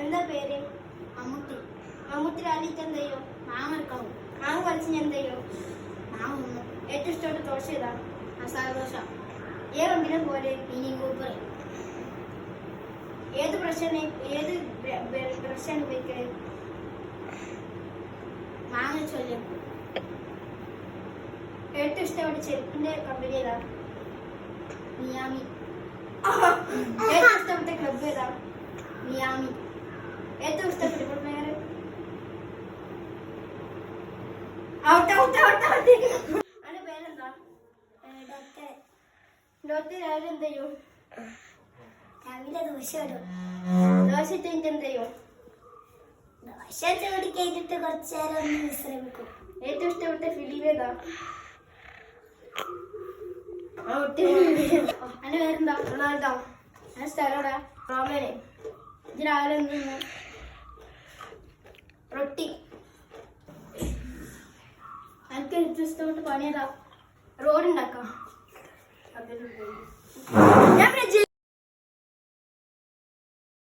എന്താ പേര്? മമ്മൂട്ടി. മമ്മൂട്ടി രാജ്യത്ത് എന്ത് ചെയ്യും മാങ്ങ എടുക്കണം മാങ്ങ ഞാൻ എന്ത് ചെയ്യും മാങ്ങ ഏറ്റവും ഇഷ്ടപ്പെട്ട ദോശ ഏതാ? മസാല ദോശ. ഏത് വണ്ടിയിലും പോലെ മിനി കൂപ്പർ ഏത് ബ്രഷാണ് ഏത് ബ്രഷാണ് ഉപയോഗിക്കുന്നത് മാങ്ങ ചൊല്ലും ഏറ്റവും ഇഷ്ടപ്പെട്ട ചെരുപ്പിന്റെ കമ്പനി ഏതാ? മിയാമി. ഇഷ്ടപ്പെട്ട ക്ലബ് ഏതാ? മിയാമി. ഏറ്റവും ഇഷ്ടപ്പെട്ട player out out out out അവന്റെ പേരെന്താ? ഡോക്ടർ ഡോക്ടർ രാവിലെ എന്ത് ചെയ്യും? രാവിലെ ദോശ ഇടും. ദോശ കഴിഞ്ഞിട്ട് എന്ത് ചെയ്യും? ദോശ ചൂടി കഴിഞ്ഞിട്ട് കുറച്ചു നേരം ഒന്ന് വിശ്രമിക്കും. ഏറ്റവും ഇഷ്ടപ്പെട്ട ഫിലിം ഏതാ? ഔട്ട്. അതിന്റെ പേരെന്താ? റൊണാൾഡോ. ആ സ്ഥലോടാ. റോമന്. ഇത് രാവിലെ റൊട്ടി. എനിക്ക് ഏറ്റവും ഇഷ്ടപ്പെട്ട് പണിയതാ റോഡ് ഉണ്ടാക്കാം. ഞാൻ